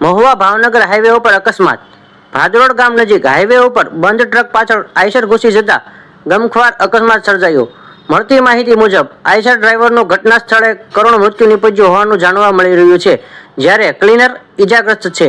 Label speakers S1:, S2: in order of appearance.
S1: Mahuva Bhavnagar highway ઉપર અકસ્માત. ભાદરોડ ગામ નજીક હાઈવે ઉપર બંધ ટ્રક પાછળ આઈસર ઘૂસી જતા ગમખ્વાર અકસ્માત સર્જાયો. મળતી માહિતી મુજબ આઈસર ડ્રાઈવરનું ઘટના સ્થળે કરુણ મૃત્યુ નીપજ્યું હોવાનું જાણવા મળી રહ્યું છે. જ્યારે ક્લીનર ઈજાગ્રસ્ત છે.